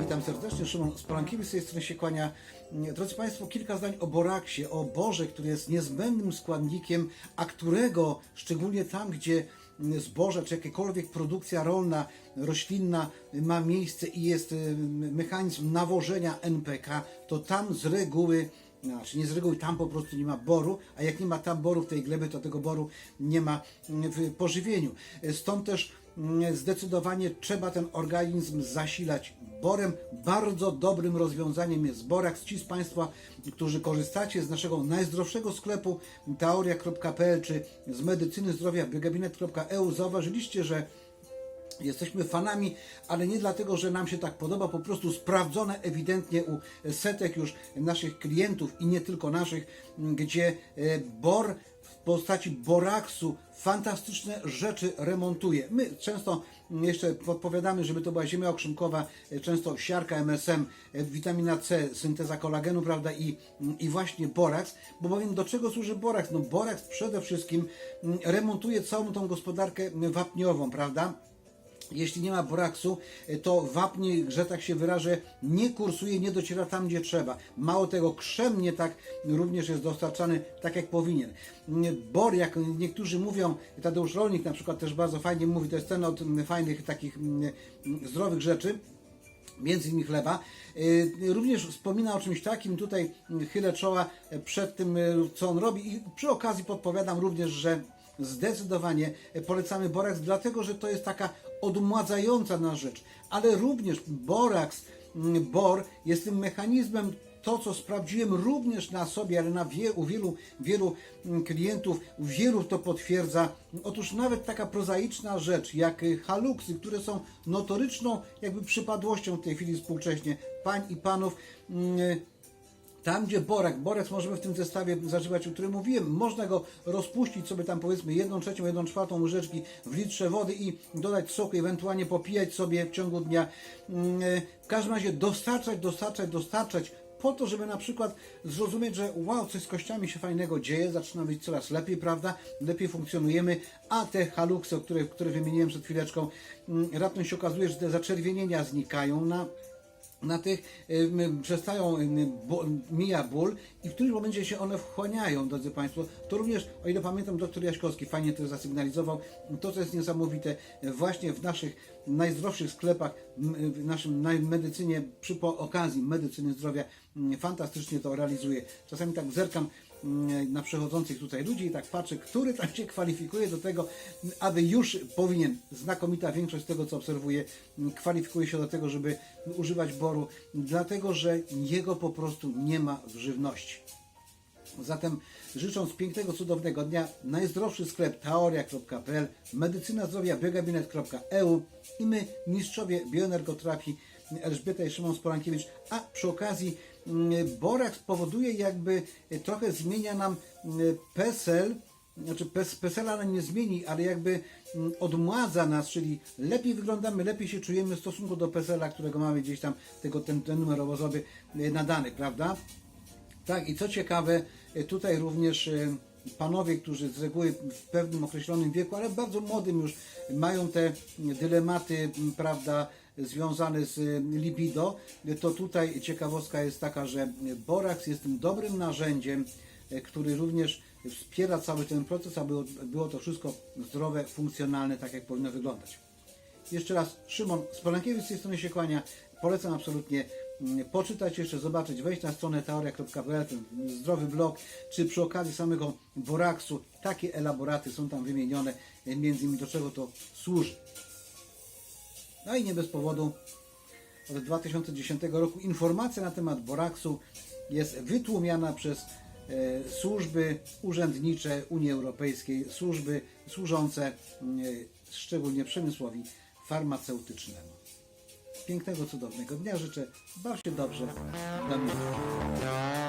Witam serdecznie, Szymon Spolankiewicz z tej strony się kłania. Drodzy Państwo, kilka zdań o boraksie, o borze, który jest niezbędnym składnikiem, a którego, szczególnie tam, gdzie zboże czy jakakolwiek produkcja rolna, roślinna ma miejsce i jest y, mechanizm nawożenia NPK, to tam z reguły znaczy nie z reguły tam po prostu nie ma boru, a jak nie ma tam boru w tej glebie, to tego boru nie ma w pożywieniu. Stąd też zdecydowanie trzeba ten organizm zasilać borem. Bardzo dobrym rozwiązaniem jest boraks. Ci z Państwa, którzy korzystacie z naszego najzdrowszego sklepu teoria.pl czy z medycyny zdrowia biogabinet.eu zauważyliście, że Jesteśmy fanami, ale nie dlatego, że nam się tak podoba, po prostu sprawdzone ewidentnie u setek już naszych klientów i nie tylko naszych, gdzie e, bor w postaci boraksu fantastyczne rzeczy remontuje. My często jeszcze podpowiadamy, żeby to była ziemia okrzymkowa, często siarka MSM, witamina C, synteza kolagenu, prawda, i, i właśnie boraks, bo powiem, do czego służy boraks? No boraks przede wszystkim mm, remontuje całą tą gospodarkę wapniową, prawda? Jeśli nie ma boraksu, to wapnie, że tak się wyrażę, nie kursuje, nie dociera tam, gdzie trzeba. Mało tego, krzem nie tak również jest dostarczany tak, jak powinien. Bor, jak niektórzy mówią, Tadeusz Rolnik na przykład też bardzo fajnie mówi, to jest ten od fajnych takich zdrowych rzeczy, między innymi chleba. Y, Również wspomina o czymś takim, tutaj chylę czoła przed tym, co on robi i przy okazji podpowiadam również, że zdecydowanie polecamy boraks, dlatego że to jest taka odmładzająca nas rzecz, ale również boraks, mm, bor jest tym mechanizmem, to co sprawdziłem również na sobie, ale na wie, u wielu, wielu mm, klientów, wielu to potwierdza. Otóż nawet taka prozaiczna rzecz jak haluksy, które są notoryczną jakby przypadłością w tej chwili współcześnie pań i panów, mm, tam, gdzie borek, borek możemy w tym zestawie zażywać, o którym mówiłem, można go rozpuścić sobie tam powiedzmy jedną trzecią, jedną czwartą łyżeczki w litrze wody i dodać soku, ewentualnie popijać sobie w ciągu dnia. Mm, e, W każdym razie dostarczać, dostarczać, dostarczać po to, żeby na przykład zrozumieć, że wow, coś z kościami się fajnego dzieje, zaczyna być coraz lepiej, prawda? Lepiej funkcjonujemy, a te haluksy, o których, które wymieniłem przed chwileczką, mm, raptem się okazuje, że te zaczerwienienia znikają na na tych ym, przestają, bo, mija ból i w którymś momencie się one wchłaniają, drodzy Państwo. To również, o ile pamiętam, doktor Jaśkowski fajnie to zasygnalizował, to co jest niesamowite, właśnie w naszych najzdrowszych sklepach, w naszym medycynie, przy okazji medycyny zdrowia, fantastycznie to realizuje. Czasami tak zerkam na przechodzących tutaj ludzi i tak patrzę, który tam się kwalifikuje do tego, aby już powinien, znakomita większość tego co obserwuję, mm, kwalifikuje się do tego, żeby używać boru, dlatego że jego po prostu nie ma w żywności. Zatem życząc pięknego, cudownego dnia, najzdrowszy sklep teoria.pl, medycyna zdrowia biogabinet.eu i my, mistrzowie bioenergoterapii Elżbieta i Szymon Spolankiewicz, a przy okazji mm, boraks powoduje jakby e, trochę zmienia nam mm, PESEL, znaczy pes, PESEL-a nam nie zmieni, ale jakby mm, odmładza nas, czyli lepiej wyglądamy, lepiej się czujemy w stosunku do PESEL-a, którego mamy gdzieś tam, tego, ten, ten numer owocowy e, nadany, prawda? Tak, i co ciekawe, e, tutaj również panowie, którzy z reguły w pewnym określonym wieku, ale bardzo młodym już mają te dylematy, prawda, związane z e, libido, to tutaj ciekawostka jest taka, że boraks jest tym dobrym narzędziem, e, który również wspiera cały ten proces, aby było to wszystko zdrowe, funkcjonalne, tak jak powinno wyglądać. Jeszcze raz, Szymon Spolankiewicz z tej strony się kłania. Polecam absolutnie mm, poczytać jeszcze, zobaczyć, wejść na stronę teoria.pl, ten zdrowy blog, czy przy okazji samego boraksu, takie elaboraty są tam wymienione, e, między innymi do czego to służy. No i nie bez powodu od 2010 roku informacja na temat boraksu jest wytłumiana przez e, służby urzędnicze Unii Europejskiej, służby służące e, szczególnie przemysłowi farmaceutycznemu. Pięknego, cudownego dnia życzę. Baw się dobrze. Do miłego.